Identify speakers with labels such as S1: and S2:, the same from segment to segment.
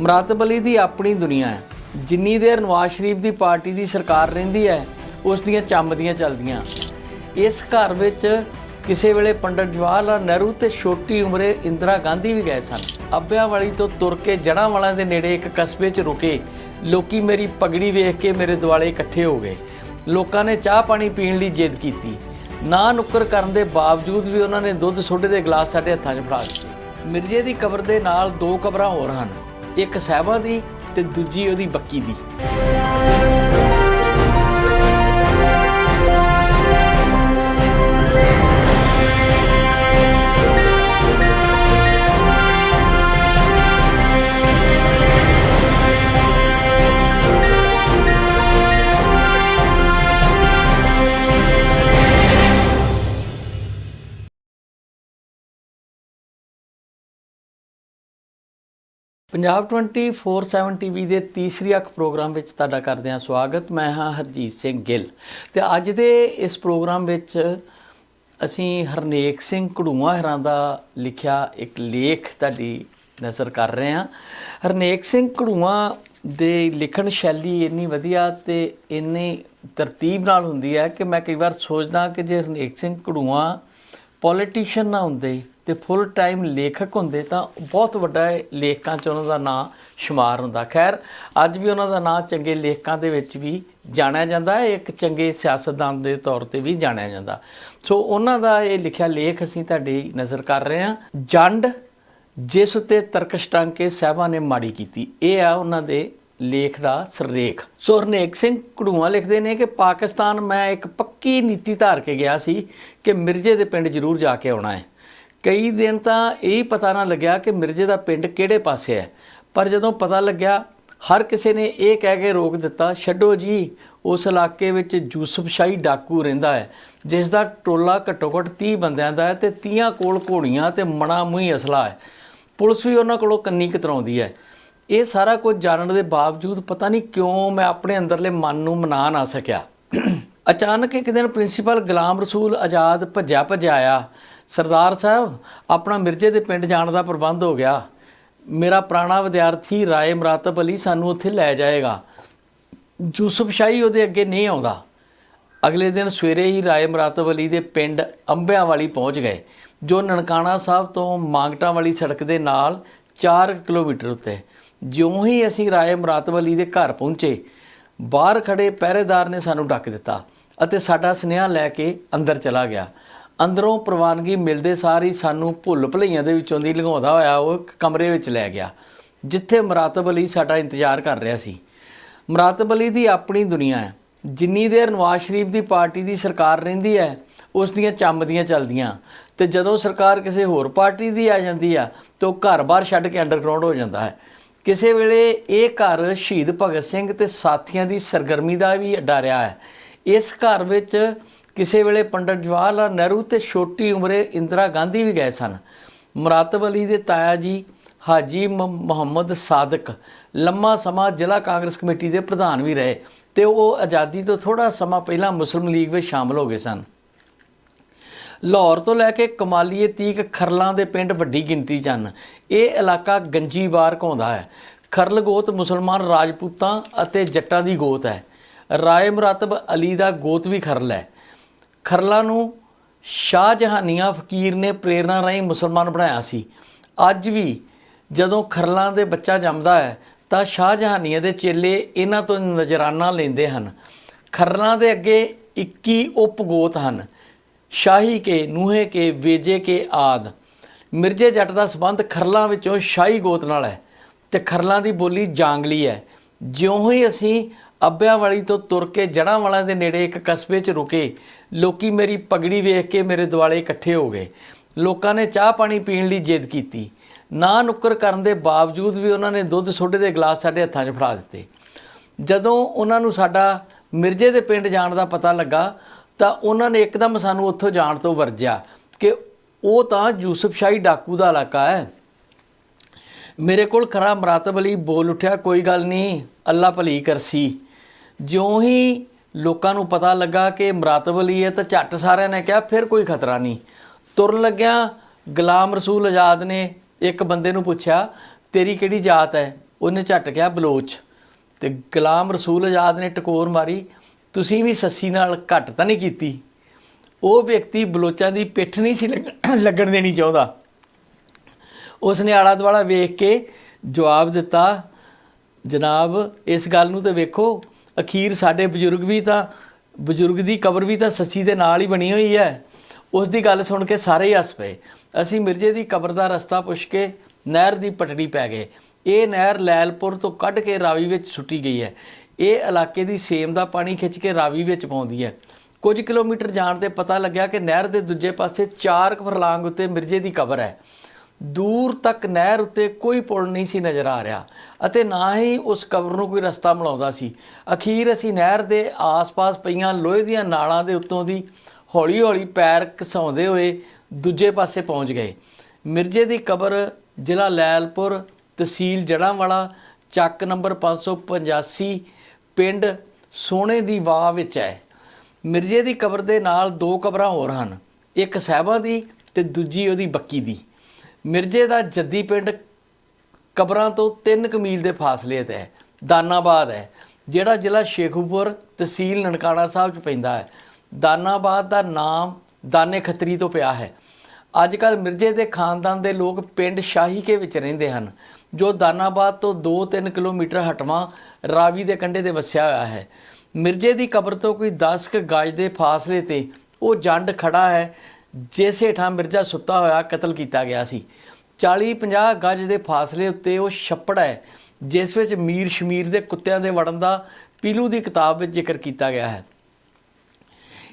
S1: ਮੁਰਾਤਬ ਅਲੀ ਦੀ ਆਪਣੀ ਦੁਨੀਆ ਹੈ। ਜਿੰਨੀ ਦੇਰ ਨਵਾਜ਼ ਸ਼ਰੀਫ ਦੀ ਪਾਰਟੀ ਦੀ ਸਰਕਾਰ ਰਹਿੰਦੀ ਹੈ, ਉਸ ਦੀਆਂ ਚੰਮਦੀਆਂ ਚੱਲਦੀਆਂ। ਇਸ ਘਰ ਵਿੱਚ ਕਿਸੇ ਵੇਲੇ ਪੰਡਤ ਜਵਾਹਰ ਲਾਲ ਨਹਿਰੂ ਤੇ ਛੋਟੀ ਉਮਰੇ ਇੰਦਰਾ ਗਾਂਧੀ ਵੀ ਗਏ ਸਨ। ਅੱਬਿਆਂਵਾਲੀ ਤੋਂ ਤੁਰ ਕੇ ਜੜਾਂ ਵਾਲਾਂ ਦੇ ਨੇੜੇ ਇੱਕ ਕਸਬੇ 'ਚ ਰੁਕੇ। ਲੋਕੀ ਮੇਰੀ ਪਗੜੀ ਵੇਖ ਕੇ ਮੇਰੇ ਦੁਆਲੇ ਇਕੱਠੇ ਹੋ ਗਏ। ਲੋਕਾਂ ਨੇ ਚਾਹ ਪਾਣੀ ਪੀਣ ਲਈ ਜਿੱਦ ਕੀਤੀ। ਨਾ ਨੁੱਕਰ ਕਰਨ ਦੇ ਬਾਵਜੂਦ ਵੀ ਉਹਨਾਂ ਨੇ ਦੁੱਧ ਸੋਡੇ ਦੇ ਗਲਾਸ ਸਾਡੇ ਹੱਥਾਂ 'ਚ ਫੜਾ ਦਿੱਤੇ। ਮਿਰਜ਼ੇ ਦੀ ਕਬਰ ਦੇ ਨਾਲ ਦੋ ਕਬਰਾਂ ਹੋਰ ਹਨ। ਇੱਕ ਸਾਹਿਬਾਂ ਦੀ ਤੇ ਦੂਜੀ ਉਹਦੀ ਬੱਕੀ ਦੀ। ਪੰਜਾਬ 24/7 ਟੀਵੀ ਦੇ ਤੀਸਰੀ ਅੱਖ ਪ੍ਰੋਗਰਾਮ ਵਿੱਚ ਤੁਹਾਡਾ ਕਰਦੇ ਹਾਂ ਸਵਾਗਤ। ਮੈਂ ਹਾਂ ਹਰਜੀਤ ਸਿੰਘ ਗਿੱਲ। ਤੇ ਅੱਜ ਦੇ ਇਸ ਪ੍ਰੋਗਰਾਮ ਵਿੱਚ ਅਸੀਂ ਹਰਨੇਕ ਸਿੰਘ ਕੜੂਆ ਹਰਾਂ ਦਾ ਲਿਖਿਆ ਇੱਕ ਲੇਖ ਤੁਹਾਡੀ ਨਜ਼ਰ ਕਰ ਰਹੇ ਹਾਂ। ਹਰਨੇਕ ਸਿੰਘ ਕੜੂਆ ਦੇ ਲਿਖਣ ਸ਼ੈਲੀ ਇੰਨੀ ਵਧੀਆ ਤੇ ਇੰਨੀ ਤਰਤੀਬ ਨਾਲ ਹੁੰਦੀ ਹੈ ਕਿ ਮੈਂ ਕਈ ਵਾਰ ਸੋਚਦਾ ਕਿ ਜੇ ਹਰਨੇਕ ਸਿੰਘ ਕੜੂਆ ਪੋਲੀਟੀਸ਼ੀਅਨ ਨਾ ਹੁੰਦੇ ਤੇ ਫੁੱਲ ਟਾਈਮ ਲੇਖਕ ਹੁੰਦੇ ਤਾਂ ਬਹੁਤ ਵੱਡਾ ਲੇਖਕਾਂ 'ਚ ਉਹਨਾਂ ਦਾ ਨਾਂ ਸ਼ੁਮਾਰ ਹੁੰਦਾ। ਖੈਰ, ਅੱਜ ਵੀ ਉਹਨਾਂ ਦਾ ਨਾਂ ਚੰਗੇ ਲੇਖਕਾਂ ਦੇ ਵਿੱਚ ਵੀ ਜਾਣਿਆ ਜਾਂਦਾ ਹੈ, ਇੱਕ ਚੰਗੇ ਸਿਆਸਤਦਾਨ ਦੇ ਤੌਰ ਤੇ ਵੀ ਜਾਣਿਆ ਜਾਂਦਾ। ਸੋ ਉਹਨਾਂ ਦਾ ਇਹ ਲਿਖਿਆ ਲੇਖ ਅਸੀਂ ਤੁਹਾਡੀ ਨਜ਼ਰ ਕਰ ਰਹੇ ਹਾਂ। ਜੰਡ, ਜਿਸ ਉਤੇ ਤਰਕਸ਼ ਟੰਗ ਕੇ ਸਾਹਿਬਾਂ ਨੇ ਮਾੜੀ ਕੀਤੀ। ਇਹ ਆ ਉਹਨਾਂ ਦੇ ਲੇਖ ਦਾ ਸਰਲੇਖ। ਸੋ ਹਰਨੇਕ ਸਿੰਘ ਕੜੂਆ ਲਿਖਦੇ ਨੇ ਕਿ ਪਾਕਿਸਤਾਨ ਮੈਂ ਇੱਕ ਪੱਕੀ ਨੀਤੀ ਧਾਰ ਕੇ ਗਿਆ ਸੀ ਕਿ ਮਿਰਜ਼ੇ ਦੇ ਪਿੰਡ ਜ਼ਰੂਰ ਜਾ ਕੇ ਆਉਣਾ ਹੈ। ਕਈ ਦਿਨ ਤਾਂ ਇਹ ਪਤਾ ਨਾ ਲੱਗਿਆ ਕਿ ਮਿਰਜ਼ੇ ਦਾ ਪਿੰਡ ਕਿਹੜੇ ਪਾਸੇ ਹੈ। ਪਰ ਜਦੋਂ ਪਤਾ ਲੱਗਿਆ, ਹਰ ਕਿਸੇ ਨੇ ਇਹ ਕਹਿ ਕੇ ਰੋਕ ਦਿੱਤਾ, ਛੱਡੋ ਜੀ, ਉਸ ਇਲਾਕੇ ਵਿੱਚ ਯੂਸਫ ਸ਼ਾਹੀ ਡਾਕੂ ਰਹਿੰਦਾ ਹੈ, ਜਿਸ ਦਾ ਟੋਲਾ ਘੱਟੋ ਘੱਟ 30 ਬੰਦਿਆਂ ਦਾ ਹੈ ਤੇ 30 ਕੋਲ ਘੋੜੀਆਂ ਤੇ ਮਣਾ ਮੂੰਹ ਅਸਲਾ ਹੈ। ਪੁਲਿਸ ਵੀ ਉਹਨਾਂ ਕੋਲੋਂ ਕੰਨੀ ਕਤਰਾਉਂਦੀ ਹੈ। ਇਹ ਸਾਰਾ ਕੁਝ ਜਾਣਨ ਦੇ ਬਾਵਜੂਦ ਪਤਾ ਨਹੀਂ ਕਿਉਂ ਮੈਂ ਆਪਣੇ ਅੰਦਰਲੇ ਮਨ ਨੂੰ ਮਨਾ ਨਾ ਸਕਿਆ। ਅਚਾਨਕ ਇੱਕ ਦਿਨ ਪ੍ਰਿੰਸੀਪਲ ਗੁਲਾਮ ਰਸੂਲ ਆਜ਼ਾਦ ਭੱਜਿਆ ਭੱਜਿਆ ਆਇਆ। ਸਰਦਾਰ ਸਾਹਿਬ, ਆਪਣਾ ਮਿਰਜ਼ੇ ਦੇ ਪਿੰਡ ਜਾਣ ਦਾ ਪ੍ਰਬੰਧ ਹੋ ਗਿਆ। ਮੇਰਾ ਪੁਰਾਣਾ ਵਿਦਿਆਰਥੀ ਰਾਏ ਮਰਾਤਬ ਅਲੀ ਸਾਨੂੰ ਉੱਥੇ ਲੈ ਜਾਏਗਾ। ਯੂਸਫ ਸ਼ਾਹੀ ਉਹਦੇ ਅੱਗੇ ਨਹੀਂ ਆਉਂਦਾ। ਅਗਲੇ ਦਿਨ ਸਵੇਰੇ ਹੀ ਰਾਏ ਮਰਾਤਬ ਅਲੀ ਦੇ ਪਿੰਡ ਅੰਬਿਆਂ ਵਾਲੀ ਪਹੁੰਚ ਗਏ, ਜੋ ਨਨਕਾਣਾ ਸਾਹਿਬ ਤੋਂ ਮਾਂਗਟਾ ਵਾਲੀ ਸੜਕ ਦੇ ਨਾਲ 4 ਕਿਲੋਮੀਟਰ ਉੱਤੇ। ਜਿਉਂ ਹੀ ਅਸੀਂ ਰਾਏ ਮਰਾਤਬ ਅਲੀ ਦੇ ਘਰ ਪਹੁੰਚੇ, ਬਾਹਰ ਖੜੇ ਪਹਿਰੇਦਾਰ ਨੇ ਸਾਨੂੰ ਡੱਕ ਦਿੱਤਾ ਅਤੇ ਸਾਡਾ ਸੁਨੇਹਾ ਲੈ ਕੇ ਅੰਦਰ ਚਲਾ ਗਿਆ। ਅੰਦਰੋਂ ਪ੍ਰਵਾਨਗੀ ਮਿਲਦੇ ਸਾਰ ਹੀ ਸਾਨੂੰ ਭੁੱਲ ਭੁਲਈਆਂ ਦੇ ਵਿੱਚੋਂ ਦੀ ਲੰਘਾਉਂਦਾ ਹੋਇਆ ਉਹ ਇੱਕ ਕਮਰੇ ਵਿੱਚ ਲੈ ਗਿਆ, ਜਿੱਥੇ ਮਰਾਤਬ ਅਲੀ ਸਾਡਾ ਇੰਤਜ਼ਾਰ ਕਰ ਰਿਹਾ ਸੀ। ਮਰਾਤਬ ਅਲੀ ਦੀ ਆਪਣੀ ਦੁਨੀਆ ਹੈ। ਜਿੰਨੀ ਦੇਰ ਨਵਾਜ਼ ਸ਼ਰੀਫ ਦੀ ਪਾਰਟੀ ਦੀ ਸਰਕਾਰ ਰਹਿੰਦੀ ਹੈ, ਉਸ ਦੀਆਂ ਚੰਮਦੀਆਂ ਚੱਲਦੀਆਂ। ਤੇ ਜਦੋਂ ਸਰਕਾਰ ਕਿਸੇ ਹੋਰ ਪਾਰਟੀ ਦੀ ਆ ਜਾਂਦੀ ਆ, ਤਾਂ ਉਹ ਘਰ-ਬਾਰ ਛੱਡ ਕੇ ਅੰਡਰਗਰਾਉਂਡ ਹੋ ਜਾਂਦਾ ਹੈ। ਕਿਸੇ ਵੇਲੇ ਇਹ ਘਰ ਸ਼ਹੀਦ ਭਗਤ ਸਿੰਘ ਤੇ ਸਾਥੀਆਂ ਦੀ ਸਰਗਰਮੀ ਦਾ ਵੀ ਅੱਡਾ ਰਿਹਾ ਹੈ। ਇਸ ਘਰ ਵਿੱਚ ਕਿਸੇ ਵੇਲੇ ਪੰਡਤ ਜਵਾਹਰ ਲਾਲ ਨਹਿਰੂ ਤੇ ਛੋਟੀ ਉਮਰੇ ਇੰਦਰਾ ਗਾਂਧੀ ਵੀ ਗਏ ਸਨ। ਮੁਰਾਤਬ ਅਲੀ ਦੇ ਤਾਇਆ ਜੀ ਹਾਜੀ ਮ- ਮੁਹੰਮਦ ਸਾਦਕ ਲੰਮਾ ਸਮਾਂ ਜ਼ਿਲ੍ਹਾ ਕਾਂਗਰਸ ਕਮੇਟੀ ਦੇ ਪ੍ਰਧਾਨ ਵੀ ਰਹੇ ਤੇ ਉਹ ਆਜ਼ਾਦੀ ਤੋਂ ਥੋੜਾ ਸਮਾਂ ਪਹਿਲਾਂ ਮੁਸਲਿਮ ਲੀਗ ਵਿੱਚ ਸ਼ਾਮਲ ਹੋ ਗਏ ਸਨ। ਲਾਹੌਰ ਤੋਂ ਲੈ ਕੇ ਕਮਾਲੀਏ ਤੀਕ ਖਰਲਾਂ ਦੇ ਪਿੰਡ ਵੱਡੀ ਗਿਣਤੀ 'ਚ ਹਨ। ਇਹ ਇਲਾਕਾ ਗੰਜੀਵਾਰ ਘਾਉਂਦਾ ਹੈ। ਖਰਲ ਗੋਤ ਮੁਸਲਮਾਨ ਰਾਜਪੂਤਾਂ ਅਤੇ ਜੱਟਾਂ ਦੀ ਗੋਤ ਹੈ। ਰਾਏ ਮੁਰਾਤਬ ਅਲੀ ਦਾ ਗੋਤ ਵੀ ਖਰਲ ਹੈ। ਖਰਲਾਂ ਨੂੰ ਸ਼ਾਹਜਹਾਨੀਆਂ ਫਕੀਰ ਨੇ ਪ੍ਰੇਰਣਾ ਰਾਹੀਂ ਮੁਸਲਮਾਨ ਬਣਾਇਆ ਸੀ। ਅੱਜ ਵੀ ਜਦੋਂ ਖਰਲਾਂ ਦੇ ਬੱਚਾ ਜੰਮਦਾ ਹੈ, ਤਾਂ ਸ਼ਾਹਜਹਾਨੀਆਂ ਦੇ ਚੇਲੇ ਇਹਨਾਂ ਤੋਂ ਨਜ਼ਰਾਨਾ ਲੈਂਦੇ ਹਨ। ਖਰਲਾਂ ਦੇ ਅੱਗੇ 21 ਉਪਗੋਤ ਹਨ। ਸ਼ਾਹੀ ਕੇ, ਨੂਹੇ ਕੇ, ਵੇਜੇ ਕੇ ਆਦ। ਮਿਰਜ਼ੇ ਜੱਟ ਦਾ ਸਬੰਧ ਖਰਲਾਂ ਵਿੱਚੋਂ ਸ਼ਾਹੀ ਗੋਤ ਨਾਲ ਹੈ ਤੇ ਖਰਲਾਂ ਦੀ ਬੋਲੀ ਜਾਂਗਲੀ ਹੈ। ਜਿਉਂ ਹੀ ਅਸੀਂ ਅੱਬਿਆਂ ਵਾਲੀ ਤੋਂ ਤੁਰ ਕੇ ਜੜਾਂ ਵਾਲਾਂ ਦੇ ਨੇੜੇ ਇੱਕ ਕਸਬੇ 'ਚ ਰੁਕੇ। ਲੋਕੀ ਮੇਰੀ ਪਗੜੀ ਵੇਖ ਕੇ ਮੇਰੇ ਦੁਆਲੇ ਇਕੱਠੇ ਹੋ ਗਏ। ਲੋਕਾਂ ਨੇ ਚਾਹ ਪਾਣੀ ਪੀਣ ਲਈ ਜਿੱਦ ਕੀਤੀ। ਨਾ ਨੁੱਕਰ ਕਰਨ ਦੇ ਬਾਵਜੂਦ ਵੀ ਉਹਨਾਂ ਨੇ ਦੁੱਧ ਸੋਡੇ ਦੇ ਗਲਾਸ ਸਾਡੇ ਹੱਥਾਂ 'ਚ ਫੜਾ ਦਿੱਤੇ। ਜਦੋਂ ਉਹਨਾਂ ਨੂੰ ਸਾਡਾ ਮਿਰਜ਼ੇ ਦੇ ਪਿੰਡ ਜਾਣ ਦਾ ਪਤਾ ਲੱਗਾ, ਤਾਂ ਉਹਨਾਂ ਨੇ ਇੱਕਦਮ ਸਾਨੂੰ ਉੱਥੋਂ ਜਾਣ ਤੋਂ ਵਰਜਿਆ ਕਿ ਉਹ ਤਾਂ ਯੂਸਫ ਸ਼ਾਹੀ ਡਾਕੂ ਦਾ ਇਲਾਕਾ ਹੈ। ਮੇਰੇ ਕੋਲ ਖਰਾ ਮਰਾਤਬ ਅਲੀ ਬੋਲ ਉੱਠਿਆ, ਕੋਈ ਗੱਲ ਨਹੀਂ, ਅੱਲਾ ਭਲੀ ਕਰਸੀ। ਜਿਉਂ ਹੀ ਲੋਕਾਂ ਨੂੰ ਪਤਾ ਲੱਗਾ ਕਿ ਮਰਾਤਬ ਅਲੀ ਹੈ ਤਾਂ ਝੱਟ ਸਾਰਿਆਂ ਨੇ ਕਿਹਾ, ਫਿਰ ਕੋਈ ਖਤਰਾ ਨਹੀਂ। ਤੁਰਨ ਲੱਗਿਆ ਗੁਲਾਮ ਰਸੂਲ ਆਜ਼ਾਦ ਨੇ ਇੱਕ ਬੰਦੇ ਨੂੰ ਪੁੱਛਿਆ, ਤੇਰੀ ਕਿਹੜੀ ਜਾਤ ਹੈ? ਉਹਨੇ ਝੱਟ ਕਿਹਾ, ਬਲੋਚ। ਤੇ ਗੁਲਾਮ ਰਸੂਲ ਆਜ਼ਾਦ ਨੇ ਟਕੋਰ ਮਾਰੀ, ਤੁਸੀਂ ਵੀ ਸੱਸੀ ਨਾਲ ਘੱਟ ਤਾਂ ਨਹੀਂ ਕੀਤੀ? ਉਹ ਵਿਅਕਤੀ ਬਲੋਚਾਂ ਦੀ ਪਿੱਠ ਨਹੀਂ ਸੀ ਲੱਗ- ਲੱਗਣ ਦੇਣੀ ਚਾਹੁੰਦਾ। ਉਸ ਨੇ ਆਲਾ ਦੁਆਲਾ ਵੇਖ ਕੇ ਜਵਾਬ ਦਿੱਤਾ, ਜਨਾਬ, ਇਸ ਗੱਲ ਨੂੰ ਤੇ ਵੇਖੋ ਅਖੀਰ ਸਾਡੇ ਬਜ਼ੁਰਗ ਵੀ ਤਾਂ, ਬਜ਼ੁਰਗ ਦੀ ਕਬਰ ਵੀ ਤਾਂ ਸੱਚੀ ਦੇ ਨਾਲ ਹੀ ਬਣੀ ਹੋਈ ਹੈ। ਉਸ ਦੀ ਗੱਲ ਸੁਣ ਕੇ ਸਾਰੇ ਹੀ ਹੱਸ ਪਏ। ਅਸੀਂ ਮਿਰਜ਼ੇ ਦੀ ਕਬਰ ਦਾ ਰਸਤਾ ਪੁੱਛ ਕੇ ਨਹਿਰ ਦੀ ਪਟੜੀ ਪੈ ਗਏ। ਇਹ ਨਹਿਰ ਲੈਲਪੁਰ ਤੋਂ ਕੱਢ ਕੇ ਰਾਵੀ ਵਿੱਚ ਸੁੱਟੀ ਗਈ ਹੈ। ਇਹ ਇਲਾਕੇ ਦੀ ਸੇਮ ਦਾ ਪਾਣੀ ਖਿੱਚ ਕੇ ਰਾਵੀ ਵਿੱਚ ਪਾਉਂਦੀ ਹੈ। ਕੁਝ ਕਿਲੋਮੀਟਰ ਜਾਣ ਤੇ ਪਤਾ ਲੱਗਿਆ ਕਿ ਨਹਿਰ ਦੇ ਦੂਜੇ ਪਾਸੇ 4 ਫਰਲਾਂਗ ਉੱਤੇ ਮਿਰਜ਼ੇ ਦੀ ਕਬਰ ਹੈ। ਦੂਰ ਤੱਕ ਨਹਿਰ ਉੱਤੇ ਕੋਈ ਪੁਲ ਨਹੀਂ ਸੀ ਨਜ਼ਰ ਆ ਰਿਹਾ ਅਤੇ ਨਾ ਹੀ ਉਸ ਕਬਰ ਨੂੰ ਕੋਈ ਰਸਤਾ ਮਿਲਾਉਂਦਾ ਸੀ। ਅਖੀਰ ਅਸੀਂ ਨਹਿਰ ਦੇ ਆਸ-ਪਾਸ ਪਈਆਂ ਲੋਹੇ ਦੀਆਂ ਨਾਲਾਂ ਦੇ ਉੱਤੋਂ ਦੀ ਹੌਲੀ-ਹੌਲੀ ਪੈਰ ਘਸਾਉਂਦੇ ਹੋਏ ਦੂਜੇ ਪਾਸੇ ਪਹੁੰਚ ਗਏ। ਮਿਰਜ਼ੇ ਦੀ ਕਬਰ ਜ਼ਿਲ੍ਹਾ ਲੈਲਪੁਰ ਤਹਿਸੀਲ ਜੜਾਂਵਾਲਾ, ਚੱਕ ਨੰਬਰ 585 ਪਿੰਡ ਸੋਨੇ ਦੀ ਵਾਹ ਵਿੱਚ ਹੈ। ਮਿਰਜ਼ੇ ਦੀ ਕਬਰ ਦੇ ਨਾਲ ਦੋ ਕਬਰਾਂ ਹੋਰ ਹਨ, ਇੱਕ ਸਾਹਿਬਾਂ ਦੀ ਤੇ ਦੂਜੀ ਉਹਦੀ ਬੱਕੀ ਦੀ। ਮਿਰਜ਼ੇ ਦਾ ਜੱਦੀ ਪਿੰਡ ਕਬਰਾਂ ਤੋਂ 3 ਕਮੀਲ ਦੇ ਫਾਸਲੇ ਤੇ ਹੈ, ਦਾਨਾਬਾਦ ਹੈ, ਜਿਹੜਾ ਜ਼ਿਲ੍ਹਾ ਸ਼ੇਖੂਪੁਰ ਤਹਿਸੀਲ ਨਨਕਾਣਾ ਸਾਹਿਬ ਚ ਪੈਂਦਾ ਹੈ। ਦਾਨਾਬਾਦ ਦਾ ਨਾਮ ਦਾਨੇ ਖੱਤਰੀ ਤੋਂ ਪਿਆ ਹੈ। ਅੱਜ ਕੱਲ ਮਿਰਜ਼ੇ ਦੇ ਖਾਨਦਾਨ ਦੇ ਲੋਕ ਪਿੰਡ ਸ਼ਾਹੀਕੇ ਵਿੱਚ ਰਹਿੰਦੇ ਹਨ, ਜੋ ਦਾਨਾਬਾਦ ਤੋਂ 2-3 ਕਿਲੋਮੀਟਰ ਹਟਵਾਂ ਰਾਵੀ ਦੇ ਕੰਢੇ ਤੇ ਵਸਿਆ ਹੋਇਆ ਹੈ। ਮਿਰਜ਼ੇ ਦੀ ਕਬਰ ਤੋਂ ਕੋਈ 10 ਕੁ ਗਜ ਦੇ ਫਾਸਲੇ ਤੇ ਉਹ ਜੰਡ ਖੜਾ ਹੈ ਜਿਸ ਹੇਠਾਂ ਮਿਰਜ਼ਾ ਸੁੱਤਾ ਹੋਇਆ ਕਤਲ ਕੀਤਾ ਗਿਆ ਸੀ। 40-50 ਗਜ ਦੇ ਫਾਸਲੇ ਉੱਤੇ ਉਹ ਛੱਪੜ ਹੈ, ਜਿਸ ਵਿੱਚ ਮੀਰ ਸ਼ਮੀਰ ਦੇ ਕੁੱਤਿਆਂ ਦੇ ਵੜਨ ਦਾ ਪੀਲੂ ਦੀ ਕਿਤਾਬ ਵਿੱਚ ਜ਼ਿਕਰ ਕੀਤਾ ਗਿਆ ਹੈ।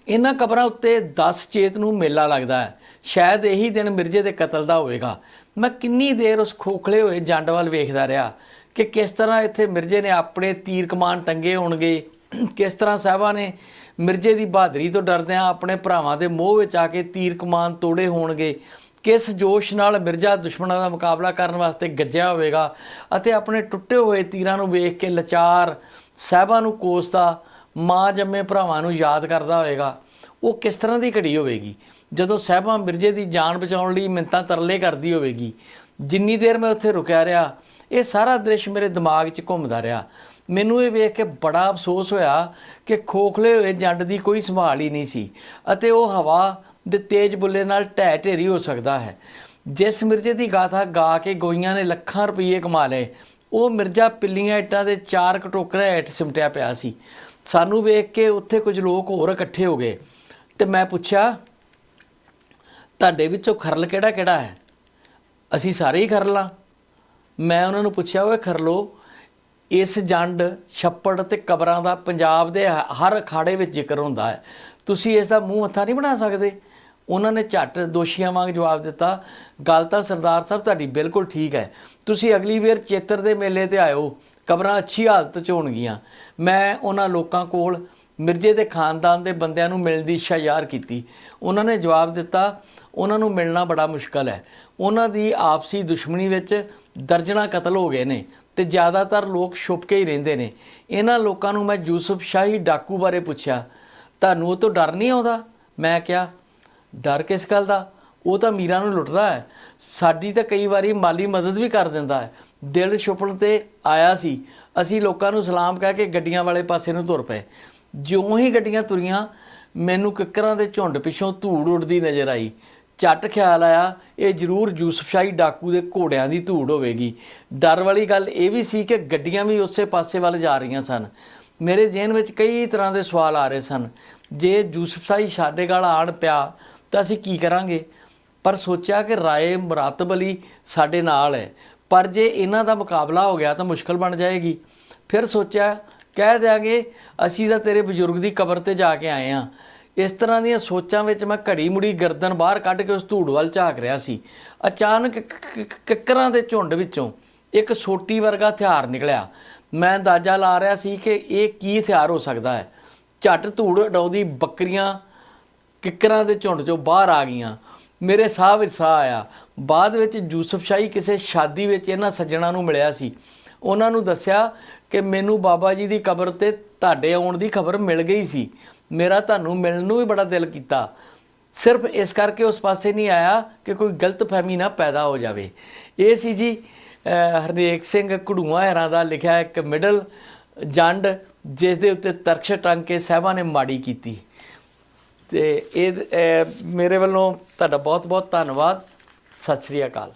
S1: ਇਹਨਾਂ ਕਬਰਾਂ ਉੱਤੇ 10 ਚੇਤ ਨੂੰ ਮੇਲਾ ਲੱਗਦਾ ਹੈ। ਸ਼ਾਇਦ ਇਹੀ ਦਿਨ ਮਿਰਜ਼ੇ ਦੇ ਕਤਲ ਦਾ ਹੋਵੇਗਾ। ਮੈਂ ਕਿੰਨੀ ਦੇਰ ਉਸ ਖੋਖਲੇ ਹੋਏ ਜੰਡ ਵੱਲ ਵੇਖਦਾ ਰਿਹਾ ਕਿ ਕਿਸ ਤਰ੍ਹਾਂ ਇੱਥੇ ਮਿਰਜ਼ੇ ਨੇ ਆਪਣੇ ਤੀਰ ਕਮਾਨ ਟੰਗੇ ਹੋਣਗੇ। ਕਿਸ ਤਰ੍ਹਾਂ ਸਾਹਿਬਾਂ ਨੇ ਮਿਰਜ਼ੇ ਦੀ ਬਹਾਦਰੀ ਤੋਂ ਡਰਦਿਆਂ ਆਪਣੇ ਭਰਾਵਾਂ ਦੇ ਮੋਹ ਵਿੱਚ ਆ ਕੇ ਤੀਰ ਕਮਾਨ ਤੋੜੇ ਹੋਣਗੇ। ਕਿਸ ਜੋਸ਼ ਨਾਲ ਮਿਰਜ਼ਾ ਦੁਸ਼ਮਣਾਂ ਦਾ ਮੁਕਾਬਲਾ ਕਰਨ ਵਾਸਤੇ ਗੱਜਿਆ ਹੋਵੇਗਾ ਅਤੇ ਆਪਣੇ ਟੁੱਟੇ ਹੋਏ ਤੀਰਾਂ ਨੂੰ ਵੇਖ ਕੇ ਲਚਾਰ ਸਾਹਿਬਾਂ ਨੂੰ ਕੋਸਦਾ ਮਾਂ ਜੰਮੇ ਭਰਾਵਾਂ ਨੂੰ ਯਾਦ ਕਰਦਾ ਹੋਵੇਗਾ। ਉਹ ਕਿਸ ਤਰ੍ਹਾਂ ਦੀ ਘੜੀ ਹੋਵੇਗੀ? ਜਦੋਂ ਸਾਹਿਬਾਂ ਮਿਰਜ਼ੇ ਦੀ ਜਾਨ ਬਚਾਉਣ ਲਈ ਮਿੰਤਾਂ ਤਰਲੇ ਕਰਦੀ ਹੋਵੇਗੀ, ਜਿੰਨੀ ਦੇਰ ਮੈਂ ਉੱਥੇ ਰੁਕਿਆ ਰਿਹਾ, ਇਹ ਸਾਰਾ ਦ੍ਰਿਸ਼ ਮੇਰੇ ਦਿਮਾਗ 'ਚ ਘੁੰਮਦਾ ਰਿਹਾ। ਮੈਨੂੰ ਇਹ ਵੇਖ ਕੇ ਬੜਾ ਅਫਸੋਸ ਹੋਇਆ ਕਿ ਖੋਖਲੇ ਹੋਏ ਜੰਡ ਦੀ ਕੋਈ ਸੰਭਾਲ ਹੀ ਨਹੀਂ ਸੀ ਅਤੇ ਉਹ ਹਵਾ ਦੇ ਤੇਜ਼ ਬੁੱਲੇ ਨਾਲ ਢਹਿ ਢੇਰੀ ਹੋ ਸਕਦਾ ਹੈ। ਜਿਸ ਮਿਰਜ਼ੇ ਦੀ ਗਾਥਾ ਗਾ ਕੇ ਗੋਈਆਂ ਨੇ ਲੱਖਾਂ ਰੁਪਏ ਕਮਾ ਲਏ, ਉਹ ਮਿਰਜ਼ਾ ਪਿੱਲੀਆਂ ਇੱਟਾਂ ਦੇ ਚਾਰ ਕਟੋਕਰੇ ਹੇਠ ਸਿਮਟਿਆ ਪਿਆ ਸੀ। ਸਾਨੂੰ ਵੇਖ ਕੇ ਉੱਥੇ ਕੁਝ ਲੋਕ ਹੋਰ ਇਕੱਠੇ ਹੋ ਗਏ ਤੇ ਮੈਂ ਪੁੱਛਿਆ, ਤੁਹਾਡੇ ਵਿੱਚੋਂ ਖਰਲ ਕਿਹੜਾ ਕਿਹੜਾ ਹੈ? ਅਸੀਂ ਸਾਰੇ ਹੀ ਖਰਲਾਂ? ਮੈਂ ਉਹਨਾਂ ਨੂੰ ਪੁੱਛਿਆ, ਓਏ ਖਰਲੋ ਇਸ ਜੰਡ, ਛੱਪੜ ਤੇ ਕਬਰਾਂ ਦਾ ਪੰਜਾਬ ਦੇ ਹ- ਹਰ ਅਖਾੜੇ ਵਿੱਚ ਜ਼ਿਕਰ ਹੁੰਦਾ ਹੈ। ਤੁਸੀਂ ਇਸ ਦਾ ਮੂੰਹ ਮੱਥਾ ਨਹੀਂ ਬਣਾ ਸਕਦੇ। ਉਹਨਾਂ ਨੇ ਝੱਟ ਦੋਸ਼ੀਆਂ ਵਾਂਗ ਜਵਾਬ ਦਿੱਤਾ, ਗੱਲ ਤਾਂ ਸਰਦਾਰ ਸਾਹਿਬ ਤੁਹਾਡੀ ਬਿਲਕੁਲ ਠੀਕ ਹੈ। ਤੁਸੀਂ ਅਗਲੀ ਵਾਰ ਚੇਤਰ ਦੇ ਮੇਲੇ ਤੇ ਆਇਓ। ਕਬਰਾਂ ਅੱਛੀ ਹਾਲਤ 'ਚ ਹੋਣਗੀਆਂ। ਮੈਂ ਉਹਨਾਂ ਲੋਕਾਂ ਕੋਲ ਮਿਰਜ਼ੇ ਦੇ ਖਾਨਦਾਨ ਦੇ ਬੰਦਿਆਂ ਨੂੰ ਮਿਲਣ ਦੀ ਇੱਛਾ ਜ਼ਾਹਰ ਕੀਤੀ। ਉਹਨਾਂ ਨੇ ਜਵਾਬ ਦਿੱਤਾ, ਉਹਨਾਂ ਨੂੰ ਮਿਲਣਾ ਬੜਾ ਮੁਸ਼ਕਲ ਹੈ। ਉਹਨਾਂ ਦੀ ਆਪਸੀ ਦੁਸ਼ਮਣੀ ਵਿੱਚ ਦਰਜਨਾਂ ਕਤਲ ਹੋ ਗਏ ਨੇ। ਤੇ ਜ਼ਿਆਦਾਤਰ ਲੋਕ ਛੁਪ ਕੇ ਹੀ ਰਹਿੰਦੇ ਨੇ। ਇਹਨਾਂ ਲੋਕਾਂ ਨੂੰ ਮੈਂ ਯੂਸਫ ਸ਼ਾਹੀ ਡਾਕੂ ਬਾਰੇ ਪੁੱਛਿਆ, ਤੁਹਾਨੂੰ ਉਹ ਤੋਂ ਡਰ ਨਹੀਂ ਆਉਂਦਾ? ਮੈਂ ਕਿਹਾ, ਡਰ ਕਿਸ ਗੱਲ ਦਾ? ਉਹ ਤਾਂ ਮੀਰਾਂ ਨੂੰ ਲੁੱਟਦਾ ਹੈ। ਸਾਡੀ ਤਾਂ ਕਈ ਵਾਰੀ ਮਾਲੀ ਮਦਦ ਵੀ ਕਰ ਦਿੰਦਾ ਹੈ। ਦਿਲ ਛੁਪਣ ਤੇ ਆਇਆ ਸੀ। ਅਸੀਂ ਲੋਕਾਂ ਨੂੰ ਸਲਾਮ ਕਹਿ ਕੇ ਗੱਡੀਆਂ ਵਾਲੇ ਪਾਸੇ ਨੂੰ ਤੁਰ ਪਏ। ਜਿਉਂ ਹੀ ਗੱਡੀਆਂ ਤੁਰੀਆਂ, ਮੈਨੂੰ ਕਿੱਕਰਾਂ ਦੇ ਝੁੰਡ ਪਿੱਛੋਂ ਧੂੜ ਉੱਡਦੀ ਨਜ਼ਰ ਆਈ। ਝੱਟ ਖਿਆਲ ਆਇਆ, ਇਹ ਜ਼ਰੂਰ ਯੂਸਫਸ਼ਾਹੀ ਡਾਕੂ ਦੇ ਘੋੜਿਆਂ ਦੀ ਧੂੜ ਹੋਵੇਗੀ। ਡਰ ਵਾਲੀ ਗੱਲ ਇਹ ਵੀ ਸੀ ਕਿ ਗੱਡੀਆਂ ਵੀ ਉਸੇ ਪਾਸੇ ਵੱਲ ਜਾ ਰਹੀਆਂ ਸਨ। ਮੇਰੇ ਜ਼ਿਹਨ ਵਿੱਚ ਕਈ ਤਰ੍ਹਾਂ ਦੇ ਸਵਾਲ ਆ ਰਹੇ ਸਨ। ਜੇ ਯੂਸਫਸ਼ਾਹੀ ਸਾਡੇ ਗਲ ਆਣ ਪਿਆ, ਤਾਂ ਅਸੀਂ ਕੀ ਕਰਾਂਗੇ? ਪਰ ਸੋਚਿਆ ਕਿ ਰਾਏ ਮੁਰਾਤਬ ਅਲੀ ਸਾਡੇ ਨਾਲ ਹੈ। ਪਰ ਜੇ ਇਹਨਾਂ ਦਾ ਮੁਕਾਬਲਾ ਹੋ ਗਿਆ ਤਾਂ ਮੁਸ਼ਕਲ ਬਣ ਜਾਏਗੀ। ਫਿਰ ਸੋਚਿਆ, ਕਹਿ ਦਿਆਂਗੇ, ਅਸੀਂ ਤਾਂ ਤੇਰੇ ਬਜ਼ੁਰਗ ਦੀ ਕਬਰ ਤੇ ਜਾ ਕੇ ਆਏ ਆ। ਇਸ ਤਰ੍ਹਾਂ ਦੀਆਂ ਸੋਚਾਂ ਵਿੱਚ ਮੈਂ ਘੜੀ ਮੁੜੀ ਗਰਦਨ ਬਾਹਰ ਕੱਢ ਕੇ ਉਸ ਧੂੜ ਵੱਲ ਝਾਕ ਰਿਹਾ ਸੀ। ਅਚਾਨਕ ਕਿੱਕਰਾਂ ਦੇ ਝੁੰਡ ਵਿੱਚੋਂ ਇੱਕ ਸੋਟੀ ਵਰਗਾ ਹਥਿਆਰ ਨਿਕਲਿਆ। ਮੈਂ ਅੰਦਾਜ਼ਾ ਲਾ ਰਿਹਾ ਸੀ ਕਿ ਇਹ ਕੀ ਹਥਿਆਰ ਹੋ ਸਕਦਾ ਹੈ। ਝੱਟ ਧੂੜ ਉਡਾਉਂਦੀ ਬੱਕਰੀਆਂ ਕਿੱਕਰਾਂ ਦੇ ਝੁੰਡ ਚੋਂ ਬਾਹਰ ਆ ਗਈਆਂ। ਮੇਰੇ ਸਾਹ ਵਿੱਚ ਸਾਹ ਆਇਆ। ਬਾਅਦ ਵਿੱਚ ਯੂਸਫ ਸ਼ਾਹੀ ਕਿਸੇ ਸ਼ਾਦੀ ਵਿੱਚ ਇਹਨਾਂ ਸੱਜਣਾ ਨੂੰ ਮਿਲਿਆ ਸੀ। ਉਹਨਾਂ ਨੂੰ ਦੱਸਿਆ ਕਿ ਮੈਨੂੰ ਬਾਬਾ ਜੀ ਦੀ ਕਬਰ ਤੇ ਤੁਹਾਡੇ ਆਉਣ ਦੀ ਖਬਰ ਮਿਲ ਗਈ ਸੀ। ਮੇਰਾ ਤੁਹਾਨੂੰ ਮਿਲਣ ਨੂੰ ਵੀ ਬੜਾ ਦਿਲ ਕੀਤਾ। ਸਿਰਫ ਇਸ ਕਰਕੇ ਉਸ ਪਾਸੇ ਨਹੀਂ ਆਇਆ ਕਿ ਕੋਈ ਗਲਤਫਹਿਮੀ ਨਾ ਪੈਦਾ ਹੋ ਜਾਵੇ। ਇਹ ਸੀ ਜੀ ਅਹ, ਹਰਨੇਕ ਸਿੰਘ ਘੜੂਆਂ ਹੈਰਾਂ ਦਾ ਲਿਖਿਆ ਇੱਕ ਮਿਡਲ ਜੰਡ ਜਿਸ ਦੇ ਉੱਤੇ ਤਰਕਸ਼ ਟੰਗ ਕੇ ਸਾਹਿਬਾਂ ਨੇ ਮਾੜੀ ਕੀਤੀ। ਤੇ ਇਹ ਮੇਰੇ ਵੱਲੋਂ ਤੁਹਾਡਾ ਬਹੁਤ ਬਹੁਤ ਧੰਨਵਾਦ। ਸਤਿ ਸ੍ਰੀ ਅਕਾਲ।